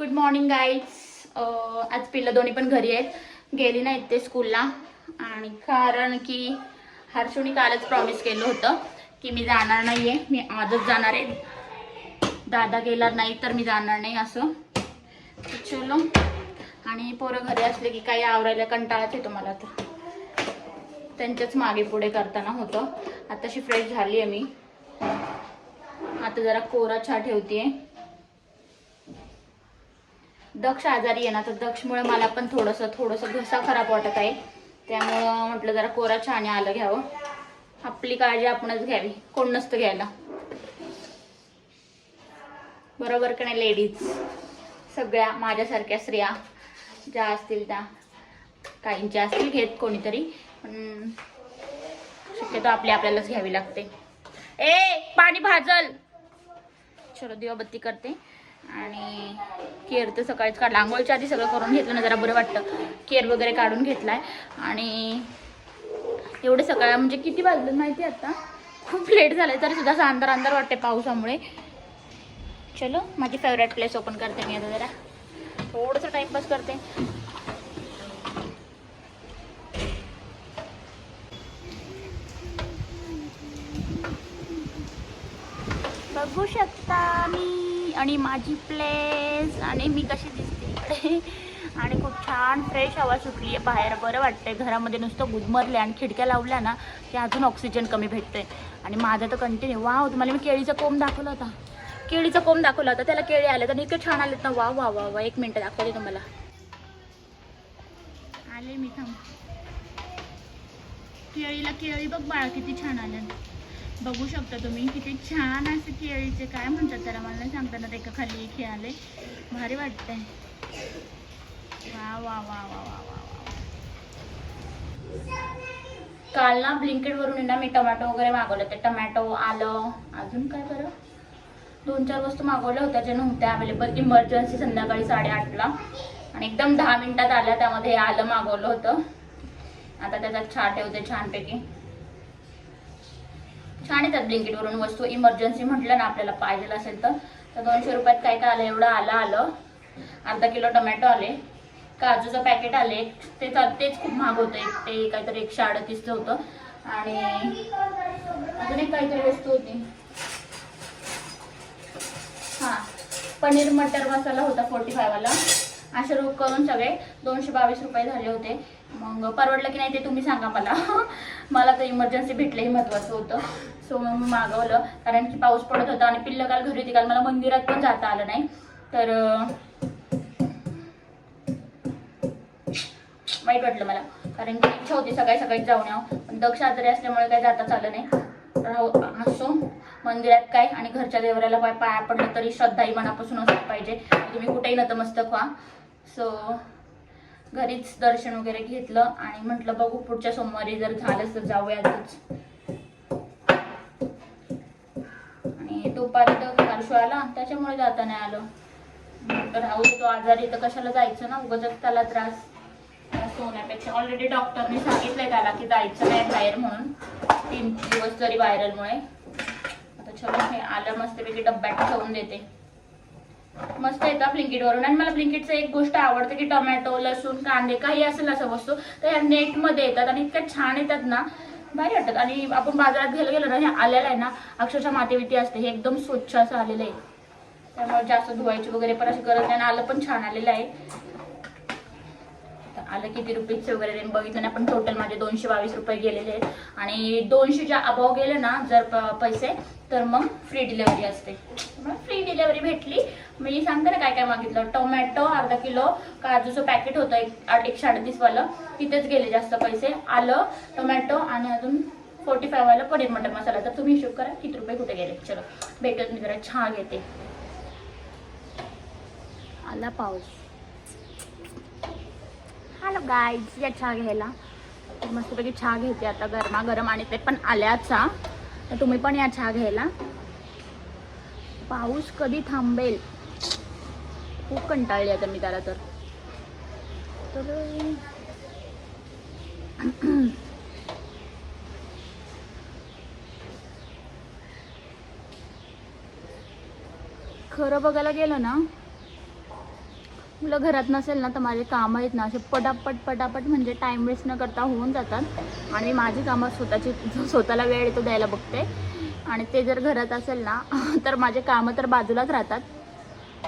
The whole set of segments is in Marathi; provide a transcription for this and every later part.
गुड मॉर्निंग गाईड्स आज पिल्लं दोन्ही पण घरी आहेत. गेली नाहीत ते स्कूलला आणि कारण की हर्षूनी कालच प्रॉमिस केलं होतं की मी जाणार नाही आहे मी आजच जाणार आहे. दादा गेला नाही तर मी जाणार नाही असं. चलो. आणि पोरं घरी असले की काही आवरायला कंटाळाच येतो मला तर. त्यांच्याच मागे पुढे करताना होतं. आताशी फ्रेश झाली आहे मी. आता जरा कोरा छा ठेवते दक्ष आजारी आहे ना तर दक्षमुळे मला पण थोडंसं थोडंसं घसा खराब वाटत आहे. त्यामुळं म्हटलं जरा कोरा छाने आलं घ्यावं. आपली काळजी आपणच घ्यावी कोण नसतं घ्यायला. बरोबर का नाही लेडीज सगळ्या माझ्यासारख्या स्त्रिया ज्या असतील त्या काहींच्या असतील घेत कोणीतरी. पण शक्यतो आपली आपल्यालाच घ्यावी लागते. ए पाणी भाजल. चलो दिवाबत्ती करते. आणि केअर तर सकाळीच काढला. आंघोळच्या आधी सगळं करून घेतलं ना जरा बरं वाटतं. केअर वगैरे काढून घेतलाय. आणि एवढे सकाळ म्हणजे किती वाजलं माहिती आहे आता? खूप लेट झालं तरी सुद्धा असं अंधार अंधार वाटते पावसामुळे. चलो माझी फेवरेट प्लेस ओपन करते मी आता जरा. थोडंसं टाइमपास करते. बघू शकता मी. आणि माझी प्लेस आणि मी कशी दिसते इकडे. आणि खूप छान फ्रेश हवा सुटली आहे बाहेर. बरं वाटतंय. घरामध्ये नुसतं गुदमरले आणि खिडक्या लावल्या ना की अजून ऑक्सिजन कमी भेटतंय. आणि माझं तर कंटिन्यू वा तुम्हाला मी केळीचा कोंब दाखवला होता. केळीचा कोंब दाखवला होता. त्याला केळी आले तर इतके छान आलेत ना. वा वा वा वा एक मिनटं दाखवते तुम्हाला. आले मी थांब. केळीला केळी बघ बाळा किती छान आल्या बघू शकता तुम्ही किती छान असे केळीचे काय म्हणतात त्याला? मला नाही सांगताना ते एका खाली एक आले. भारी वाटतंय. वा वा वा वा वा वा काल ना ब्लिंकेट वरून ना मी टमॅटो वगैरे मागवले ते टमॅटो आलं. अजून काय बरं? दोन चार वस्तू मागवल्या होत्या ज्या नव्हत्या अवेलेबल इमर्जन्सी संध्याकाळी साडेआठला. आणि एकदम दहा मिनिटात आल्या त्यामध्ये आलं मागवलं होतं. आता त्याचा छा ठेवते छानपैकी. येतात ब्लिंकेटवरून वस्तू इमर्जन्सी म्हटलं ना आपल्याला पाहिजे असेल तर दोनशे रुपयात काय काय आलं? एवढं आलं आलं. अर्धा किलो टमॅटो आले. काजूचं पॅकेट आले. ते तेच खूप महाग होतं एक ते काहीतरी एकशे अडतीसचं होतं. आणि अजून एक काहीतरी वस्तू होती. हां. पनीर मटर मसाला होता फोर्टी फायवाला असे रोग करून सगळे दोनशे बावीस रुपये झाले होते. मग परवडलं की नाही ते तुम्ही सांगा मला. मला तर इमर्जन्सी भेटलं हे महत्त्वाचं होतं. सो मग मी मागवलं. कारण की पाऊस पडत होता आणि पिल्लं काल घरी होती. काल मला मंदिरात पण जाता आलं नाही. तर वाईट वाटलं मला. कारण की इच्छा होती सकाळी सकाळी जाऊन यावं. पण दक्ष आजारी असल्यामुळे काही जाताच आलं नाही. तर हो, असो. मंदिरात काय आणि घरच्या देवऱ्याला पाय पाया पडलं तरी श्रद्धाही मनापासून असली पाहिजे. तुम्ही कुठेही नतमस्तक व्हा. सो घरीच दर्शन वगैरे घेतलं आणि म्हटलं बघू पुढच्या सोमवारी जर झालंच तर जाऊयातच. आणि दुपारी तर हर्षू आला त्याच्यामुळे जाता नाही आलं. तर राहू तो आजारी तर कशाला जायचं ना? उगाच त्याला त्रास. सोन्यापेक्षा ऑलरेडी डॉक्टरने सांगितलंय त्याला की जायचं नाही बाहेर म्हणून तीन दिवस जरी व्हायरलमुळे आता चलो हे आलं मस्तपैकी डब्यात ठेवून देते. मस्त येतात ब्लिंकिटवरून. आणि मला ब्लिंकिटचं एक गोष्ट आवडते की टोमॅटो लसूण कांदे काही असेल असं वस्तू तर ह्या नेटमध्ये येतात आणि इतक्या छान येतात ना भारी वाटतात. आणि आपण बाजारात घ्यायला गेलो ना हे आलेलं आहे ना अक्षरशः मातीविती असते. हे एकदम स्वच्छ असं आलेलं आहे. त्यामुळे जास्त धुवायची वगैरे पण अशी गरज नाही आणि आलं पण छान आलेलं आहे. आलं किती रुपीजचे वगैरे ते बघितलं नाही पण टोटल माझे दोनशे बावीस रुपये गेलेले आहेत. आणि दोनशेच्या अभाव गेले ना जर पैसे तर मग फ्री डिलेवरी असते. मग फ्री डिलेवरी भेटली. मी सांगते ना काय काय मागितलं. टोमॅटो अर्धा किलो काजूचं पॅकेट होतं एक आठ एकशे अडतीसवालं तिथेच गेले जास्त पैसे. आलं टोमॅटो आणि अजून फोर्टी फायवाला पनीर मटर मसाला. तर तुम्ही हिशोब करा किती रुपये कुठे गेले. चलो भेटत मी जरा. छान घेते आला पाऊस. हॅलो गाईज या चहा घ्यायला. मस्तपैकी चहा घेते आता गरमागरम आणि ते पण आल्याचा. तर तुम्ही पण या चहा घ्यायला. पाऊस कधी थांबेल? खूप कंटाळली आता मी त्याला तर. तर खरं बघायला गेलं ना मुलं घरात नसेल ना तर माझे कामं आहेत ना असे पटापट पटापट म्हणजे टाईम वेस्ट न करता होऊन जातात. आणि माझी कामं स्वतःची स्वतःला वेळ येतो द्यायला बघते. आणि ते जर घरात असेल ना तर माझे कामं तर बाजूलाच राहतात.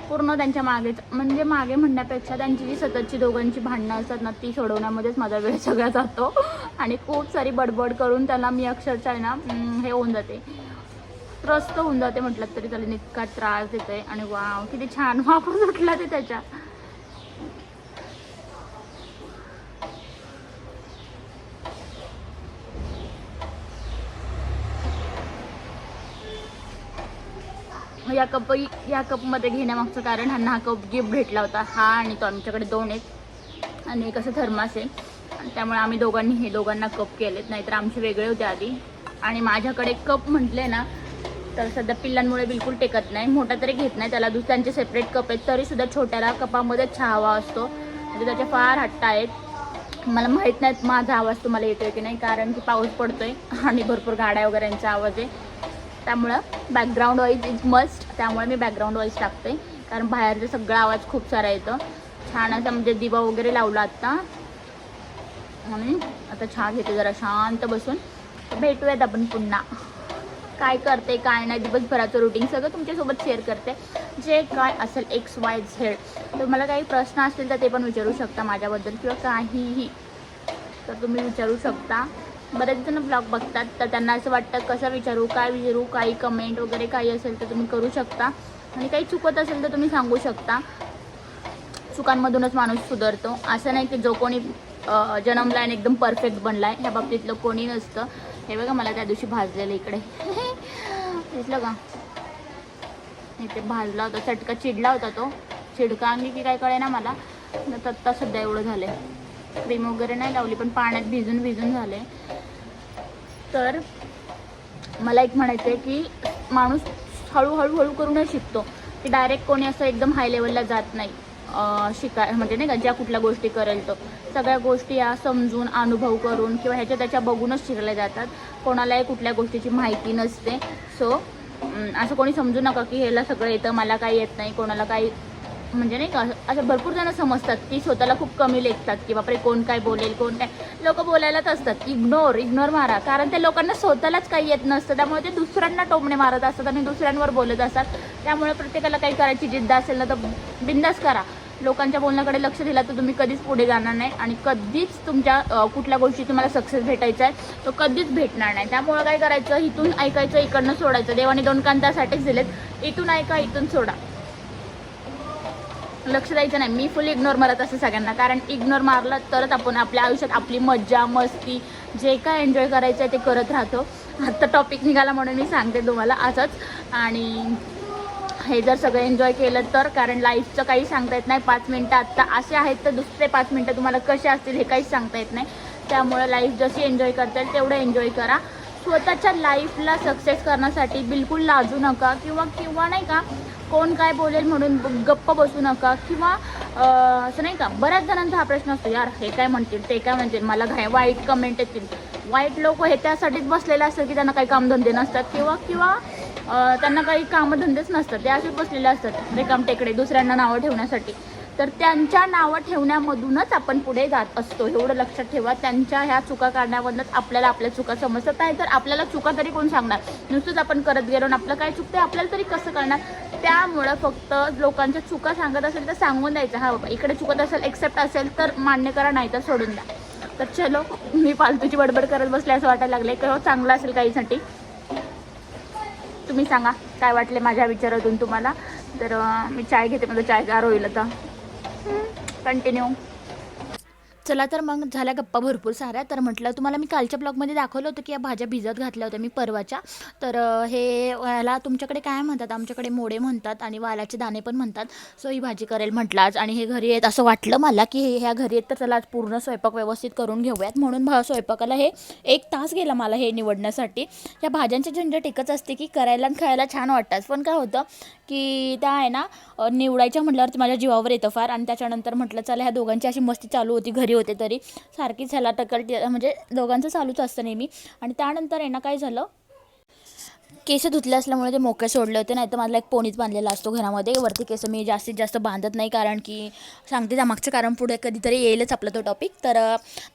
पूर्ण त्यांच्या मागेच म्हणजे मागे म्हणण्यापेक्षा त्यांची जी सततची दोघांची भांडणं असतात ना ती सोडवण्यामध्येच माझा वेळ सगळा जातो. आणि खूप सारी बडबड करून त्याला मी अक्षरशः ना हे होऊन जाते. त्रस्त होऊन जाते म्हटलं तरी त्याला इतका त्रास देते आणि वाव किती छान वापर सुटला ते त्याच्या. या कप या कपमध्ये घेण्यामागचं कारण ह्यांना हा कप गिफ्ट भेटला होता. हा आणि तो आमच्याकडे दोन आहेत. आणि एक असं थर्मास आहे. आणि त्यामुळे आम्ही दोघांनी हे दोघांना कप केलेत. नाहीतर आमचे वेगळे होते आधी. आणि माझ्याकडे कप म्हटले ना तर सध्या पिल्लांमुळे बिलकुल टेकत नाही. मोठा तरी घेत नाही. त्याला दुसऱ्यांचे सेपरेट कप आहेत. तरीसुद्धा छोट्याला कपामध्ये चहा हवा असतो. म्हणजे त्याचे फार हट्ट आहेत. मला माहीत नाहीत माझा आवाज तुम्हाला येतोय की नाही. कारण की पाऊस पडतोय. आणि भरपूर गाड्या वगैरेंचा आवाज आहे. त्यामुळं बॅकग्राऊंड वाईज इज मस्ट त्यामुळे मी बॅकग्राऊंड वॉईस टाकते. कारण बाहेरचा सगळा आवाज खूप सारा येतो. छान असा म्हणजे दिवा वगैरे लावला आत्ता. आणि आता चहा घेते जरा शांत बसून. भेटूयात आपण पुन्हा. काय करते काय नाही दिवसभराचं रुटीन सगळं तुमच्यासोबत शेअर करते. जे काय असेल एक्स वाय झेड तर मला काही प्रश्न असतील तर ते पण विचारू शकता माझ्याबद्दल किंवा काहीही. तर तुम्ही विचारू शकता. बरेच जण ब्लॉग बघतात तर त्यांना असं वाटतं कसं विचारू काय विचारू काही कमेंट वगैरे काही असेल तर तुम्ही करू शकता. आणि काही चुकत असेल तर तुम्ही सांगू शकता. चुकांमधूनच माणूस सुधारतो. असं नाही की जो कोणी जन्मला आणि एकदम परफेक्ट बनला आहे ह्या बाबतीतलं कोणी नसतं. हे बघा मला त्या दिवशी भाजलेलं इकडे. दिसलं का? इथे भाजला होता चटका चिडला होता तो. चिडका अंगी की काय कळे ना मला. तर आत्ता सध्या एवढं झालं क्रीम वगैरे नाही लावली पण पाण्यात भिजून भिजून झाले तर मला एक म्हणायचं आहे की माणूस हळूहळू हळू करूनच शिकतो. की डायरेक्ट कोणी असं एकदम हाय लेवलला जात नाही. शिकाय म्हणजे नाही का ज्या कुठल्या गोष्टी करेल तो. सगळ्या गोष्टी या समजून अनुभव करून किंवा ह्याच्या त्याच्या बघूनच शिकल्या जातात. कोणालाही कुठल्या गोष्टीची माहिती नसते. सो असं कोणी समजू नका की ह्याला सगळं येतं मला काही येत नाही कोणाला काही म्हणजे नाही का असं भरपूर जण समजतात की स्वतःला खूप कमी लेखतात की बापरे कोण काय बोलेल कोण काय. लोक बोलायलाच असतात इग्नोर इग्नोर मारा. कारण त्या लोकांना स्वतःलाच काही येत नसतं. त्यामुळे ते दुसऱ्यांना टोमणे मारत असतात आणि दुसऱ्यांवर बोलत असतात. त्यामुळे प्रत्येकाला काही करायची जिद्द असेल ना तर बिंदास करा. लोकांच्या बोलण्याकडे लक्ष दिला तर तुम्ही कधीच पुढे जाणार नाही आणि कधीच तुमच्या कुठल्या गोष्टी तुम्हाला सक्सेस भेटायचा आहे तो कधीच भेटणार नाही. त्यामुळे काय करायचं? इथून ऐकायचं इकडनं सोडायचं. देवाने दोन कांतासाठीच दिलेत. इथून ऐका इथून सोडा. लक्ष द्यायचं नाही. मी फुल इग्नोर मारत असते सगळ्यांना. कारण इग्नोर मारलं तरच आपण आपल्या आयुष्यात आपली मज्जा मस्ती जे काय एन्जॉय करायचं आहे ते करत राहतो. आत्ता टॉपिक निघाला म्हणून मी सांगते तुम्हाला असंच आणि हे जर सगळं एन्जॉय केलं तर कारण लाईफचं काही सांगता येत नाही. पाच मिनटं आत्ता असे आहेत तर दुसरे पाच मिनटं तुम्हाला कसे असतील हे काहीच सांगता येत नाही. त्यामुळे लाईफ जशी एन्जॉय करता येईल तेवढं एन्जॉय करा. स्वतःच्या लाईफला सक्सेस करण्यासाठी बिलकुल लाजू नका किंवा किंवा नाही का कोण काय बोलेल म्हणून गप्प बसू नका किंवा असं नाही का बऱ्याच जणांचा हा प्रश्न असतो यार हे काय म्हणतील ते काय म्हणतील मला घाय वाईट कमेंट येतील. वाईट लोक हे त्यासाठीच बसलेले असतात की त्यांना काही कामधंदे नसतात किंवा किंवा त्यांना काही कामधंदेच नसतात. ते असेच बसलेले असतात रेकाम टेकडे दुसऱ्यांना नावं ठेवण्यासाठी. तर त्यांच्या नावं ठेवण्यामधूनच आपण पुढे जात असतो एवढं लक्षात ठेवा. त्यांच्या ह्या चुका काढण्यामधूनच आपल्याला आपल्या चुका समजतात. नाही तर आपल्याला चुका तरी कोण सांगणार? नुसतंच आपण करत गेलो आणि आपलं काय चुकते आपल्याला तरी कसं करणार त्यामुळं फक्त लोकांच्या चुका सांगत असेल तर सांगून द्यायचं. हा बाबा इकडे चुकत असेल एक्सेप्ट असेल तर मान्य करा नाही तर सोडून द्या. तर चलो मी फालतूची बडबड करत बसले असं वाटायला लागले किंवा चांगलं असेल काहीसाठी. तुम्ही सांगा काय वाटले माझ्या विचारातून तुम्हाला? तर मी चाय घेते माझं चाय गार होईल आता. कंटिन्यू चला तर मग झाल्या गप्पा भरपूर साऱ्या. तर म्हटलं तुम्हाला मी कालच्या ब्लॉगमध्ये दाखवलं होतं की या भाज्या भिजत घातल्या होत्या मी परवाच्या. तर हे याला तुमच्याकडे काय म्हणतात? आमच्याकडे मोडे म्हणतात आणि वालाचे दाणे पण म्हणतात. सो ही भाजी करेल म्हटलं आज आणि हे घरी येत असं वाटलं मला की हे ह्या घरी येत तर चला आज पूर्ण स्वयंपाक व्यवस्थित करून घेऊयात. म्हणून भा स्वयंपाकाला हे एक तास गेला मला हे निवडण्यासाठी. या भाज्यांची झंझट एकच असते की करायला आणि खायला छान वाटतात. पण काय होतं की त्या आहे ना निवडायच्या म्हटल्यावरती माझ्या जीवावर येतं फार. आणि त्याच्यानंतर म्हटलं चला ह्या दोघांची अशी मस्ती चालू होती घरी होते तरी. सारखीच ह्याला टकल म्हणजे दोघांचं चालूच असतं नेहमी. आणि त्यानंतर आहे ना काय झालं? केस धुतले असल्यामुळे ते मोकळे सोडले होते नाही तर माझा एक पोणीच बांधलेला असतो घरामध्ये. वरती केस मी जास्तीत जास्त बांधत नाही कारण की सांगते त्यामागचं कारण पुढे कधीतरी येईलच आपला तो टॉपिक तर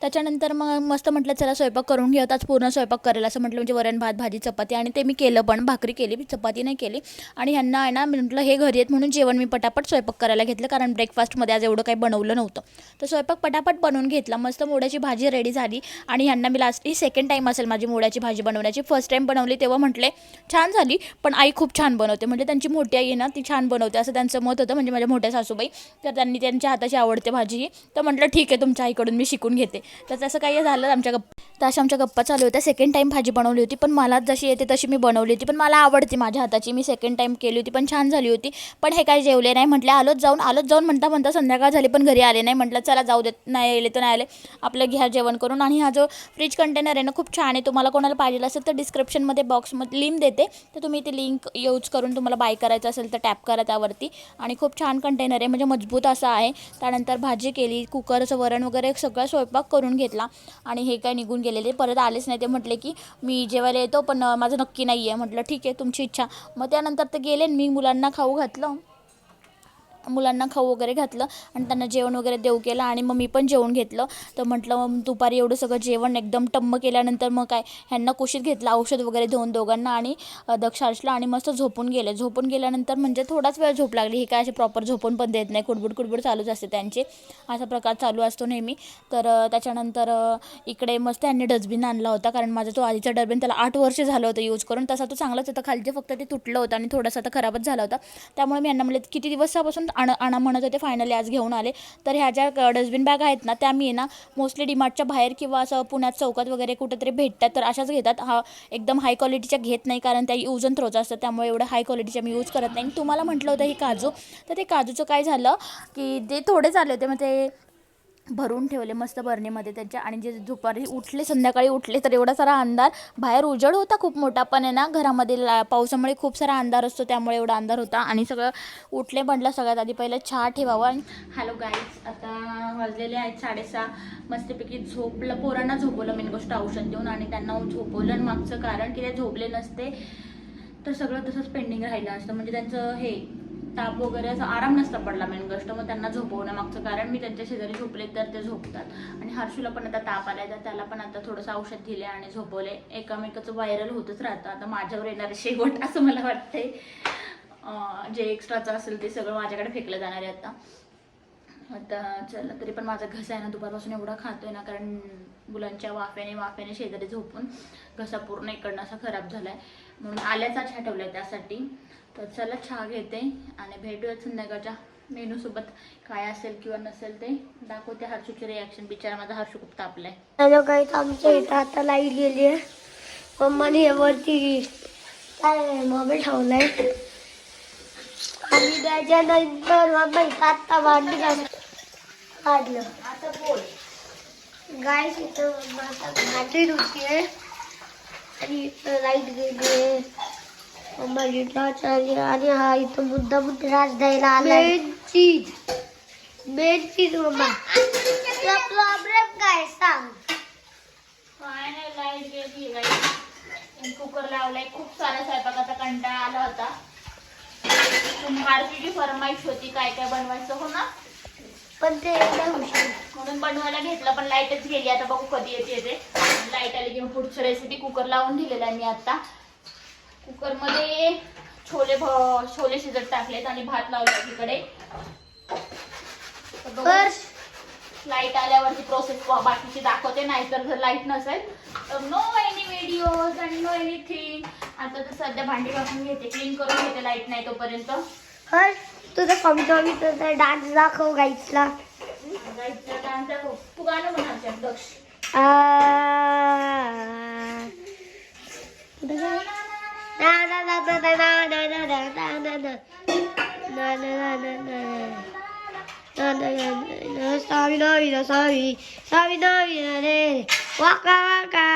त्याच्यानंतर मग मस्त म्हटलं चला स्वयंपाक करून घेऊ आज पूर्ण स्वयंपाक करेल असं म्हटलं म्हणजे वरण भात भाजी चपाती आणि ते मी केलं पण भाकरी केली मी चपाती नाही केली. आणि ह्यांना आहे ना मी म्हटलं हे घरी आहेत म्हणून जेवण मी पटापट स्वयंपाक करायला घेतलं कारण ब्रेकफास्टमध्ये आज एवढं काही बनवलं नव्हतं. तर स्वयंपाक पटापट बनवून घेतला. मस्त मोड्याची भाजी रेडी झाली. आणि ह्यांना मी लास्ट ही सेकंड टाईम असेल माझी मोड्याची भाजी बनवण्याची. फर्स्ट टाईम बनवली तेव्हा म्हटले छान झाली पण आई खूप छान बनवते. म्हणजे त्यांची मोठी आई आहे ना ती छान बनवते असं त्यांचं मत होतं. म्हणजे माझ्या मोठ्या सासूबाई तर त्यांनी त्यांच्या हाताची आवडते भाजी. ही तर म्हटलं ठीक आहे तुमच्या आईकडून मी शिकून घेते. तर तसं काही झालं आमच्या गप्पा तर अशा आमच्या गप्पा चालू होत्या. सेकंड टाईम भाजी बनवली होती पण मला जशी येते तशी मी बनवली होती. पण मला आवडते माझ्या हाताची मी सेकंड टाईम केली होती पण छान झाली होती. पण हे काय जेवले नाही. म्हटलं आलोच जाऊन आलोच जाऊन म्हणता म्हणता संध्याकाळ झाली पण घरी आले नाही. म्हटलं चला जाऊ देत नाही आले तर नाही आले. आपलं घ्या जेवण करून. आणि हा जो फ्रीज कंटेनर आहे ना खूप छान आहे. तुम्हाला कोणाला पाहिजे असेल तर डिस्क्रिप्शनमध्ये बॉक्समध्ये लिंक देते. तर तुम्ही ती लिंक यूज करून तुम्हाला बाय करायचं असेल तर टॅप करा त्यावरती. आणि खूप छान कंटेनर आहे. म्हणजे मजबूत असं आहे. त्यानंतर भाजी केली कुकरचं वरण वगैरे सगळं स्वयंपाक करून घेतला. आणि हे काय निघून गेलेले. परत आलेच नाही. ते म्हटले की मी जेवायला येतो पण माझं नक्की नाही आहे म्हटलं ठीक आहे तुमची इच्छा. मग त्यानंतर ते गेले मी मुलांना खाऊ घातलं. मुलांना खाऊ वगैरे घातलं आणि त्यांना जेवण वगैरे देऊ केलं आणि मग मी पण जेवण घेतलं. तर म्हटलं मग दुपारी एवढं सगळं जेवण एकदम टम्म केल्यानंतर मग काय ह्यांना कुशीत घेतलं औषध वगैरे देऊन दोघांना आणि दक्षार्शला दक्ष आणि मस्त झोपून गेले. झोपून गेल्यानंतर म्हणजे थोडाच वेळ झोप लागली. हे काय असे प्रॉपर झोपून पण देत नाही. कुडबुड कुडबुड चालूच असते त्यांचे. असा प्रकार चालू असतो नेहमी. तर त्याच्यानंतर इकडे मस्त त्यांनी डस्टबिन आणला होता. कारण माझा तो आधीचा डस्टबिन त्याला आठ वर्ष झालं होतं यूज करून. तसा तो चांगलाच होता. खालचे फक्त ते तुटलं होतं आणि थोडासा तर खराबच झाला होता. त्यामुळे मी यांना म्हणले किती दिवसापासून आण आणा म्हणत होते फायनली आज घेऊन आले. तर ह्या ज्या डस्टबिन बॅग आहेत ना त्या मी ना मोस्टली डिमार्टच्या बाहेर किंवा असं पुण्यात चौकात वगैरे कुठेतरी भेटतात. तर अशाच घेतात. हा एकदम हाय क्वालिटीच्या घेत नाही कारण त्या यूज अँड थ्रोच्या असतात त्यामुळे एवढं हाय क्वालिटीच्या मी यूज करत नाही. तुम्हाला म्हटलं होतं हे काजू. तर ते काजूचं काय झालं की ते थोडे झाले होते मग ते भरून ठेवले मस्त बरणीमध्ये त्यांच्या आणि जे दुपारी उठले संध्याकाळी उठले तर एवढा सारा अंधार. बाहेर उजड होता खूप मोठा पण आहे ना घरामध्ये ला पावसामुळे खूप सारा अंधार असतो त्यामुळे एवढा अंधार होता. आणि सगळं उठले म्हटलं सगळ्यात आधी पहिलं चहा आणि हॅलो गाईज आता वाजलेले आहेत साडेसहा. मस्तपैकी झोपलं पोरांना झोपवलं मेन गोष्ट औषध देऊन आणि त्यांना झोपवलं आणि मागचं कारण की ते झोपले नसते तर सगळं तसंच पेंडिंग राहिलं असतं. म्हणजे त्यांचं हे ताप वगैरे असा आराम नसता पडला मेन गोष्ट. मग त्यांना झोपवण्यामागचं कारण मी त्यांच्या शेजारी झोपले तर ते झोपतात. आणि हर्षूला पण आता ताप आलाय तर त्याला पण आता थोडंसं औषध दिले आणि झोपवले एकामेकाचं व्हायरल होतच राहतं. आता माझ्यावर येणारे शेवट असं मला वाटतंय. जे एक्स्ट्राचं असेल ते सगळं माझ्याकडे फेकलं जाणार आहे आता. आता चला तरी पण माझा घसा आहे ना दुपारपासून एवढा खातोय ना कारण मुलांच्या वाफ्याने वाफ्याने शेजारी झोपून घसा पूर्ण इकडनं असा खराब झालाय. म्हणून आल्याचा चहा आहे त्यासाठी. तर चला चहा घेते आणि भेटूयात संध्याकाळच्या मेनू सोबत काय असेल किंवा नसेल ते दाखवते हर्षूचे रिॲक्शन बिचारा माझा हर्षू खूप तापलाय. हॅलो काही आमच्या इथं आता लाइट गेली आहे. मम्माने हे वरती काय मोबाईल ठेवलाय? आणि त्याच्यानंतर मम्मा इथं आत्ता घाल काढलं. आता बोल. गाय इथं मम्मा आता भांडी धुती आहे आणि लाइट गेली आहे आणि हा? इथं मुद्दा मुद्दा त्रास द्यायला आला मेन चीज मेन चीज मम्मा। तुला प्रॉब्लेम काय सांग। काय नाही लाइट गेली कुकर लावलाय खूप सारा स्वयंपाकाचा कंटाळा आला होता. मार्केटची फरमाईश होती काय काय बनवायचं हो ना? पण ते म्हणून बनवायला घेतलं पण लाईटच गेली. आता बघू कधी येते ते. लाइट आली की मग पुढचं रेसिपी कुकर लावून दिलेलं आहे मी आता. कुकरमध्ये छोले भ छोले शिजत टाकलेत आणि भात लावला तिकडे लाइट आल्यावरती प्रोसेस बाकीची दाखवते नाहीतर जर लाइट नसेल. तर नो एनी व्हिडिओज आणि नो एनिथिंग आता तर सध्या भांडी घासून घेते क्लीन करून घेते लाइट नाही तोपर्यंत. तुझं कमजोरी तुझा डान्स दाखव गाईतला गाईचं dance दाखव. तू गाणं म्हणायचं दक्ष sabi na na sabi sabi na na le waka waka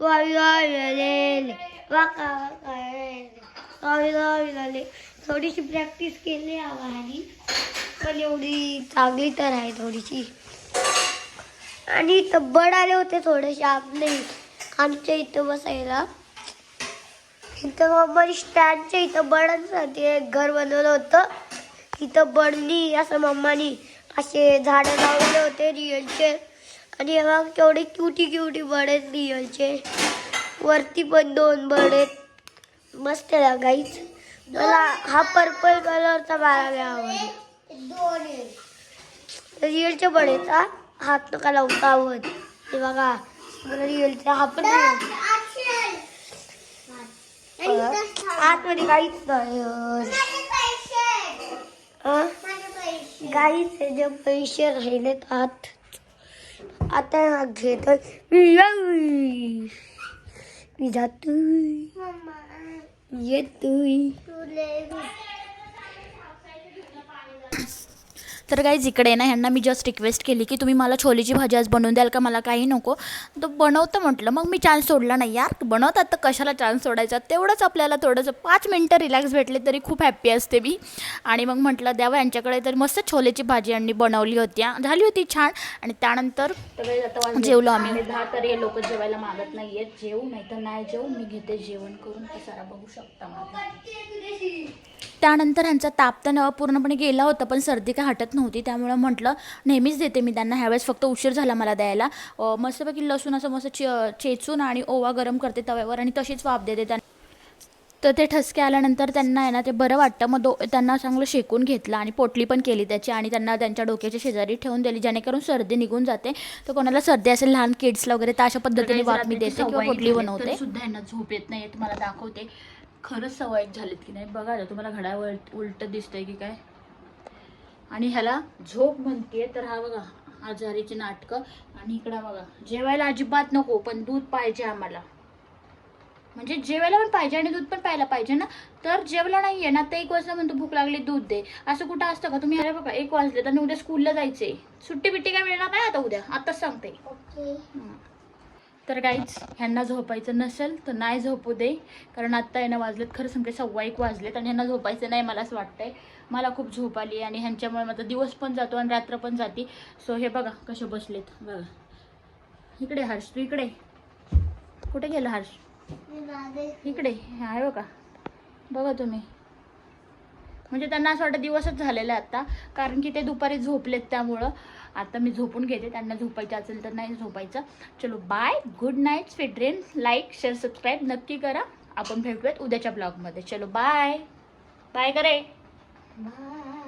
wabi wabi na le waka waka sabi na na ले थोडीशी प्रॅक्टिस केली आम्हाला पण एवढी चांगली तर आहे थोडीशी आणि इथं बड आले होते थोडेसे आपले आमच्या इथं बसायला इथं मम्माने इथं बडांसाठी एक घर बनवलं होतं. इथं बडली असं मम्मानी. असे झाडं लावले होते रिअलचे. आणि मग तेवढे क्युटी क्युटी बड आहेत रिअलचे. वरती पण दोन बड आहेत. मस्त आहे गाईच मला हा पर्पल कलरचा बाळाला आवडला रिअलचे बडेचा आहेत हात नका लावता आवड. हे बघा मला रिअलचे हा पण आतमध्ये काहीच नाही अं? काहीच आहे जे पैसे राहिलेत आत. आता घेत मी जातोय. येतोय. तर काही इकडे ना ह्यांना मी जस्ट रिक्वेस्ट केली की तुम्ही मला छोलेची भाजी आज बनवून द्याल का? मला काही नको. तो बनवतं म्हटलं मग मी चान्स सोडला नाही यार. बनवतात तर कशाला चान्स सोडायचा? तेवढंच आपल्याला थोडंसं पाच मिनटं रिलॅक्स भेटले तरी खूप हॅप्पी असते मी. आणि मग म्हटलं द्यावं यांच्याकडे तर मस्त छोलेची भाजी यांनी बनवली होती हा. झाली होती छान. आणि त्यानंतर जेवलो आम्ही. दहा तरी लोक जेवायला मागत नाही आहेत जेवू नाही तर नाही जेवू. मी घेते जेवण करून. पसारा बघू शकता त्यानंतर ह्यांचा ताप तर न- पूर्णपणे गेला होता पण सर्दी काय हटत नव्हती. त्यामुळं म्हटलं नेहमीच देते मी त्यांना. ह्यावेळेस फक्त उशीर झाला मला द्यायला. मस्तपैकी लसूण असं मस्त चे चेचून आणि ओवा गरम करते तव्यावर आणि तशीच वाफ देते त्यांना. तर ते ठसके आल्यानंतर त्यांना आहे ना ते बरं वाटतं. मग दो त्यांना चांगलं शेकून घेतलं आणि पोटली पण केली त्याची आणि त्यांना त्यांच्या डोक्याच्या शेजारी ठेवून दिली. जेणेकरून सर्दी निघून जाते. तर कोणाला सर्दी असेल लहान किड्सला वगैरे तर अशा पद्धतीने वाफ मी देते किंवा पोटली बनवते. सुद्धा यांना झोप येत नाही तुम्हाला दाखवते. खरंच सवय झालीत की नाही? बघा तुम्हाला घड्याळ उलट उलट दिसतंय की काय? आणि ह्याला झोप म्हणते तर हा बघा आजारीची नाटकं. आणि इकडं बघा जेवायला अजिबात नको पण दूध पाहिजे आम्हाला. म्हणजे जेवायला पण पाहिजे आणि दूध पण प्यायला पाहिजे ना? तर जेवला नाहीये ना तर एक वाजता म्हणतो भूक लागली दूध दे. असं कुठं असतं का? तुम्ही अरे बघा एक वाजले तर उद्या स्कूलला जायचे सुट्टी बिट्टी काय मिळणार नाही आता उद्या? आताच सांगते. तर काहीच ह्यांना झोपायचं नसेल तर नाही झोपू दे. कारण आत्ता यांना वाजलेत खरं सांगते सव्वा एक वाजलेत आणि ह्यांना झोपायचं नाही मला असं वाटतंय. मला खूप झोप आली आणि ह्यांच्यामुळे माझा दिवस पण जातो आणि रात्र पण जाते. सो हे बघा कसे बसलेत. बघा. इकडे हर्ष तू इकडे. कुठे गेलं हर्ष? इकडे. आहे बघा. बघा तुम्ही. म्हणजे त्यांना असं वाटतं दिवसच झालेला आहे आता. कारण की ते दुपारी झोपलेत त्यामुळं. आता मी झोपून घेते त्यांना झोपायचं असेल तर नाही झोपायचं. चलो bye good night sweet dream like share subscribe नक्की करा. आपण भेटूयात उद्याच्या ब्लॉगमध्ये चलो बाय बाय करे. बाय